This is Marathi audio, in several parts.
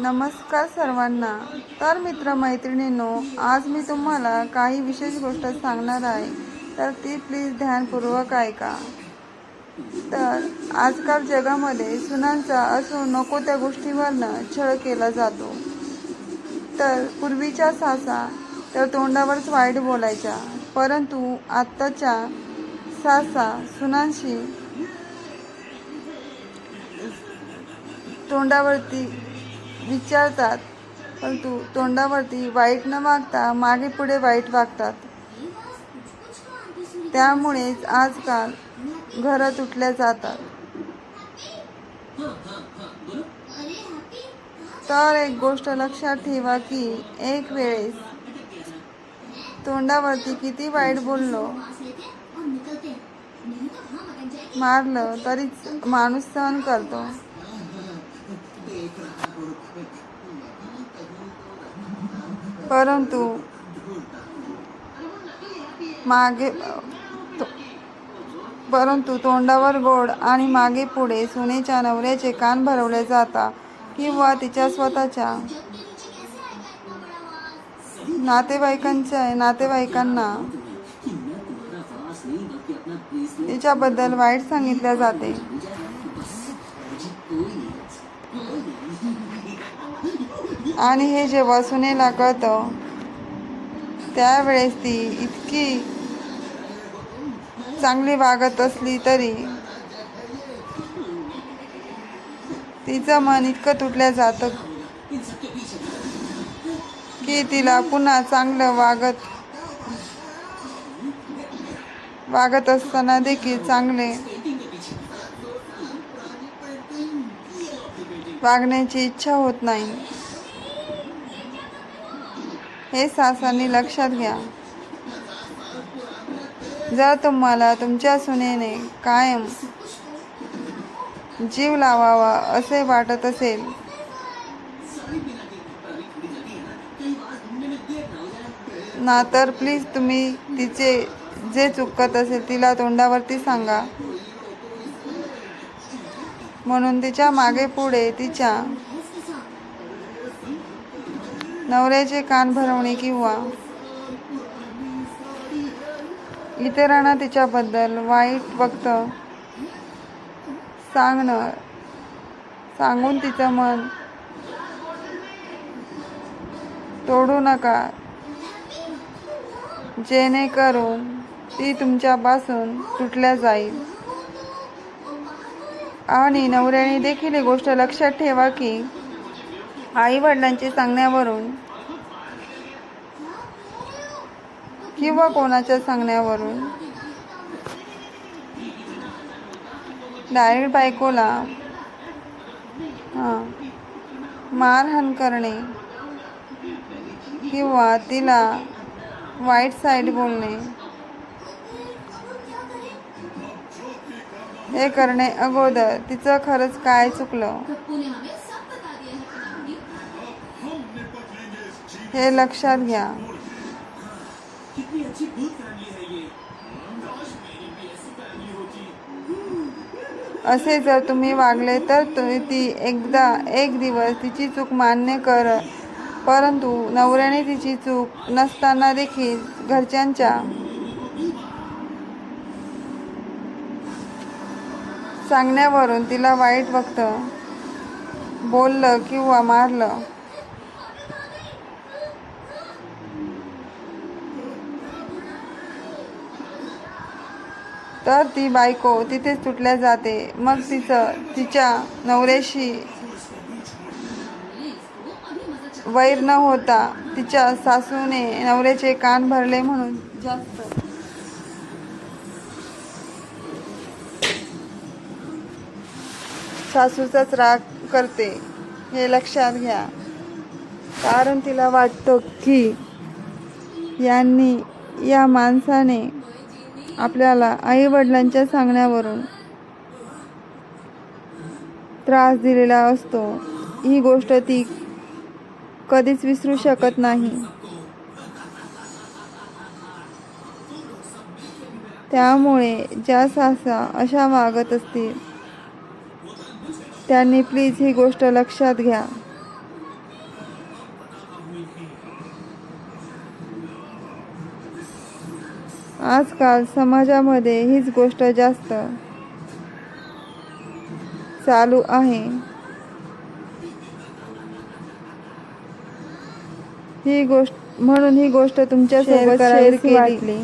नमस्कार सर्वांना. तर मित्रमैत्रिणींनो आज मी तुम्हाला काही विशेष गोष्ट सांगणार आहे. तर ती प्लीज ध्यानपूर्वक ऐका. तर आजकाल जगामध्ये सुनांचा असो नको त्या गोष्टीवरनं छळ केला जातो. तर पूर्वीच्या सासा तर तोंडावरच वाईट बोलायच्या. परंतु आत्ताच्या सासा सुनांशी तोंडावरती विचारतात. परंतु तोंडावरती वाईट न मागता मागे पुढे वाईट वागतात. त्यामुळेच आजकाल घरं तुटल्या जातात. तर एक गोष्ट लक्षात ठेवा की एक वेळेस तोंडावरती किती वाईट बोललो मारलं तरीच माणूस सहन करतो. परंतु मागे तो- परंतु तोंडावर गोड आणि मागे पुढे सुनेच्या नवऱ्याचे कान भरवले जातात किंवा तिच्या स्वतःच्या नातेवाईकांच्या नातेवाईकांना तिच्याबद्दल वाईट सांगितले जाते. आणि हे जेव्हा सुनेला कळतं त्यावेळेस ती इतकी चांगली वागत असली तरी तिचं मन इतकं तुटल्या जातं की तिला पुन्हा चांगलं वागत वागत असताना देखील चांगले वागण्याची इच्छा होत नाही. हे सासांनी लक्षात घ्या. जर तुम्हाला तुमच्या सुनेने कायम जीव लावावा असे वाटत असेल. ना तर प्लीज तुम्ही तिचे जे चुकत असेल तिला तोंडावरती सांगा. म्हणून तिच्यामागे पुढे तिच्या नवऱ्याचे कान भरवणे किंवा इतरांना तिच्याबद्दल वाईट वक्त सांगणं सांगून तिचं मन तोडू नका. जेणेकरून ती तुमच्यापासून तुटल्या जाईल. आणि नवऱ्याने देखील ही गोष्ट लक्षात ठेवा की आई वडिलांच्या सांगण्यावरून किंवा कोणाच्या सांगण्यावरून डायरेक्ट बायकोला हां मारहाण करणे किंवा तिला वाईट साईड बोलणे हे करणे अगोदर तिचं खरंच काय चुकलं? हे लक्षात घ्या. असे जर तुम्ही वागले तर तुम्ही ती एकदा एक दिवस तिची चूक मान्य कर. परंतु नवऱ्याने तिची चूक नसताना देखील घरच्यांच्या सांगण्यावरून तिला वाईट वक्त बोललं किंवा मारलं. तर ती बायको तिथेच तुटल्या जाते. मग तिचं तिच्या नवऱ्याशी वैर न होता तिच्या सासूने नवऱ्याचे कान भरले म्हणून जास्त. सासूचाच राग करते. हे लक्षात घ्या. कारण तिला वाटतं की यांनी या माणसाने आपल्याला आई वडिलांच्या सांगण्यावरून त्रास दिलेला असतो. ही गोष्ट ती कधीच विसरू शकत नाही. त्यामुळे ज्या सासा अशा वागत असतील त्यांनी प्लीज ही गोष्ट लक्षात घ्या. आजकाल समाजामध्ये हीच गोष्ट जास्त चालू आहे. ही गोष्ट म्हणून ही गोष्ट तुमच्यासोबत शेअर केली.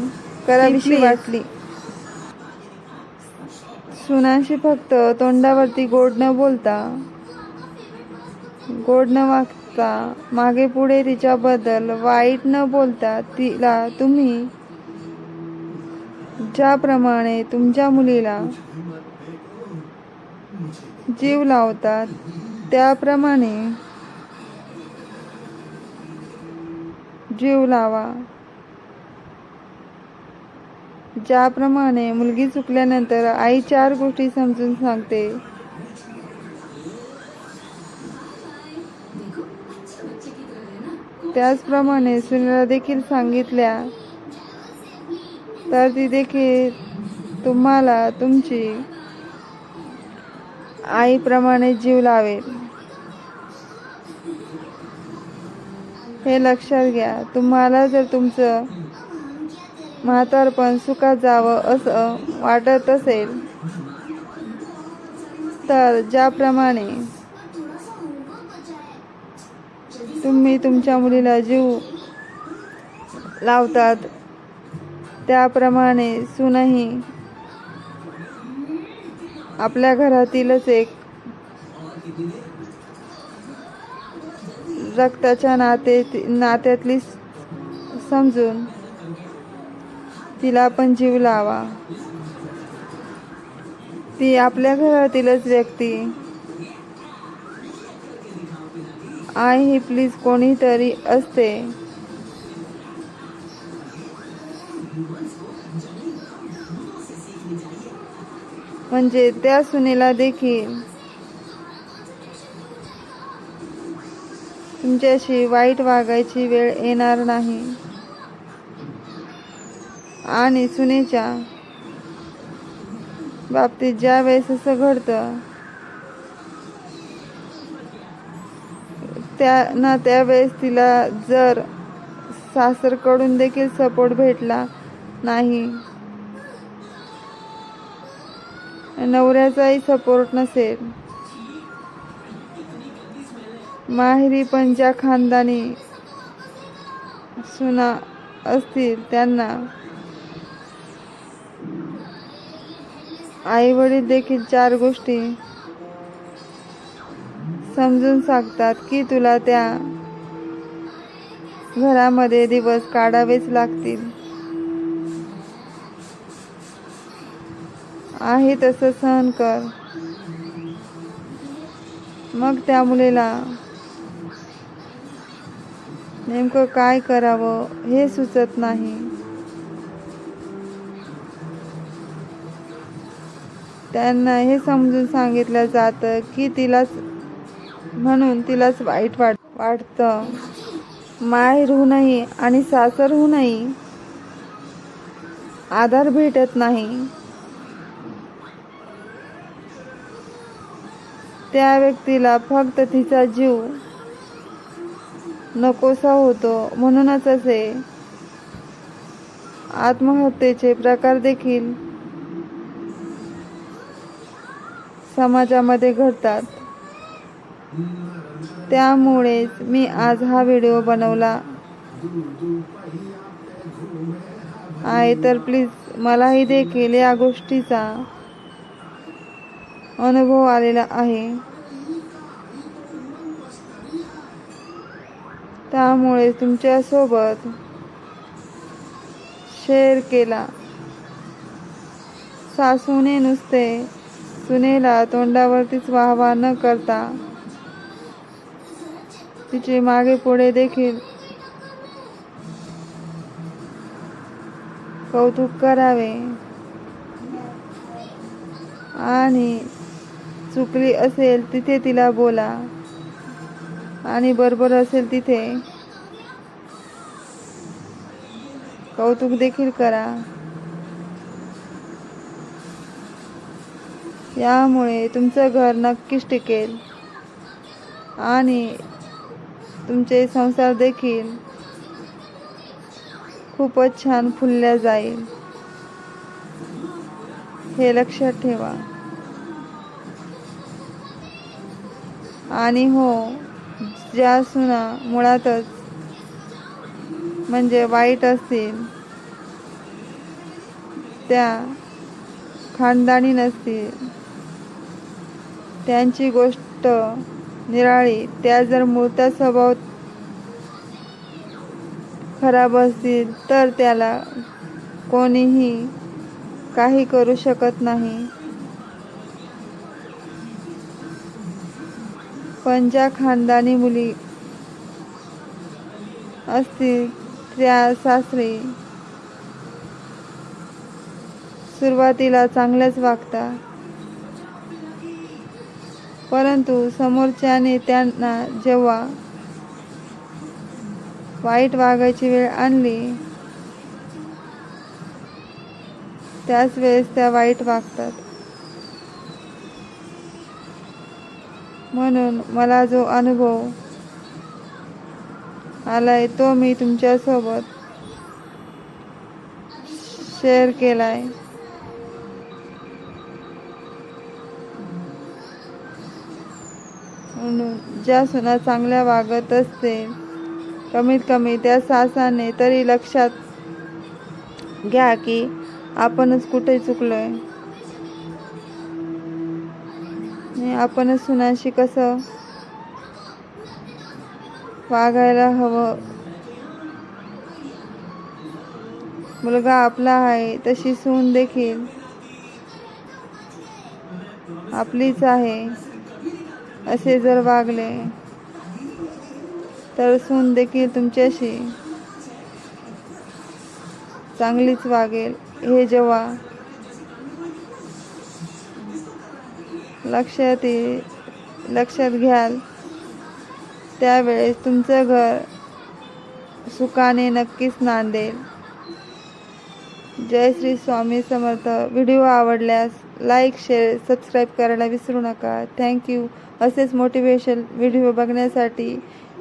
करावीशी वाटली. सुनांशी फक्त तोंडावरती गोड न बोलता गोड न वागता मागे पुढे तिच्याबद्दल वाईट न बोलता तिला तुम्ही ज्याप्रमाणे तुमच्या मुलीला जीव लावतात त्याप्रमाणे जीव लावा. ज्याप्रमाणे मुलगी चुकल्यानंतर आई चार गोष्टी समजून सांगते. त्याचप्रमाणे सुनीला देखील सांगितल्या तर ती देखील तुम्हाला तुमची आईप्रमाणे जीव लावेल. हे लक्षात घ्या. तुम्हाला जर तुमचं म्हातारपण सुखात जावं असं वाटत असेल तर ज्याप्रमाणे तुम्ही तुमच्या मुलीला जीव लावतात त्याप्रमाणे सुनही आपल्या घरातीलच एक रक्ताच्या नाते नात्यातली समजून तिला पण जीव लावा. ती आपल्या घरातीलच व्यक्ती. आई ही प्लीज कोणीतरी असते. म्हणजे त्या सुनेला देखील तुमच्याशी वाईट वागायची वेळ येणार नाही. आणि सुनेच्या बाबतीत ज्या वेळेस असं घडतं त्या ना त्यावेळेस तिला जर सासरकडून देखील सपोर्ट भेटला नाही. नवऱ्याचाही सपोर्ट नसेल. माहेरी पण ज्या खानदानी सुना असतील त्यांना. आई वडील देखील चार गोष्टी समजून सांगतात की तुला त्या घरामध्ये दिवस काढावेच लागतील. आहे तसं सहन कर. मग त्या मुलीला नेमकं काय करावं हे सुचत नाही. त्यांना हे समजून सांगितलं जातं की तिलाच म्हणून तिलाच वाईट वाट वाटतं. माहेरहूनही आणि सासर होऊनही आधार भेटत नाही. त्या व्यक्तीला फक्त तिचा जीव नकोसा होतो. म्हणूनच असे आत्महत्येचे प्रकार देखील समाजामध्ये घडतात. त्यामुळेच मी आज हा व्हिडिओ बनवला. आहे तर प्लीज मलाही देखील या गोष्टीचा अनुभव आलेला आहे. त्यामुळे तुमच्यासोबत शेअर केला. सासूने नुसते सुनेला तोंडावरतीच वाहवा न करता तिचे मागे पुढे देखील कौतुक करावे आणि चुकली असेल तिथे तिला बोला. आणि बरोबर असेल तिथे. कौतुक देखील करा. यामुळे तुमचं घर नक्कीच टिकेल. आणि तुमचे संसार देखील खूपच छान फुलल्या जाईल. हे लक्षात ठेवा. आणि हो ज्या सुना मुळातच म्हणजे वाईट असतील त्या खानदानी नसतील त्यांची गोष्ट निराळी त्या जर मूर्त्या स्वभाव खराब असतील तर त्याला कोणीही काही करू शकत नाही. पण ज्या खानदानी मुली असतील त्या सासरी सुरुवातीला चांगल्याच वागतात परंतु समोरच्याने त्यांना जेव्हा वाईट वागायची वेळ आणली त्याच वेळेस त्या वाईट वागतात. म्हणून मला जो अनुभव आलाय तो मी तुमच्यासोबत शेअर केलाय. म्हणून ज्या सुना चांगल्या वागत असते कमीत कमी त्या सासाने तरी लक्षात घ्या की आपणच कुठे चुकलोय. आणि आपणच सुनाशी कसं वागायला हवं. मुलगा आपला आहे तशी सून देखील आपलीच आहे असे जर वागले तर सून देखील तुमच्याशी चांगलीच वागेल. हे जेव्हा लक्षात ये लक्षात घ्याल. त्यावेळेस तुमचं घर सुखाने नक्कीच नांदेल जय श्री स्वामी समर्थ. व्हिडिओ आवडल्यास लाईक शेअर सबस्क्राईब करायला विसरू नका. थँक्यू असेच मोटिवेशन व्हिडिओ बघण्यासाठी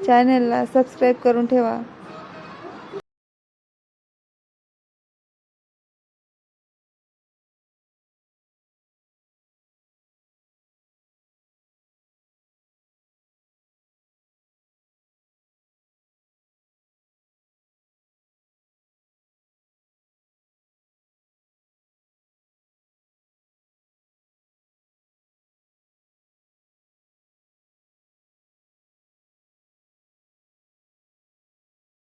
चॅनलला सबस्क्राईब करून ठेवा.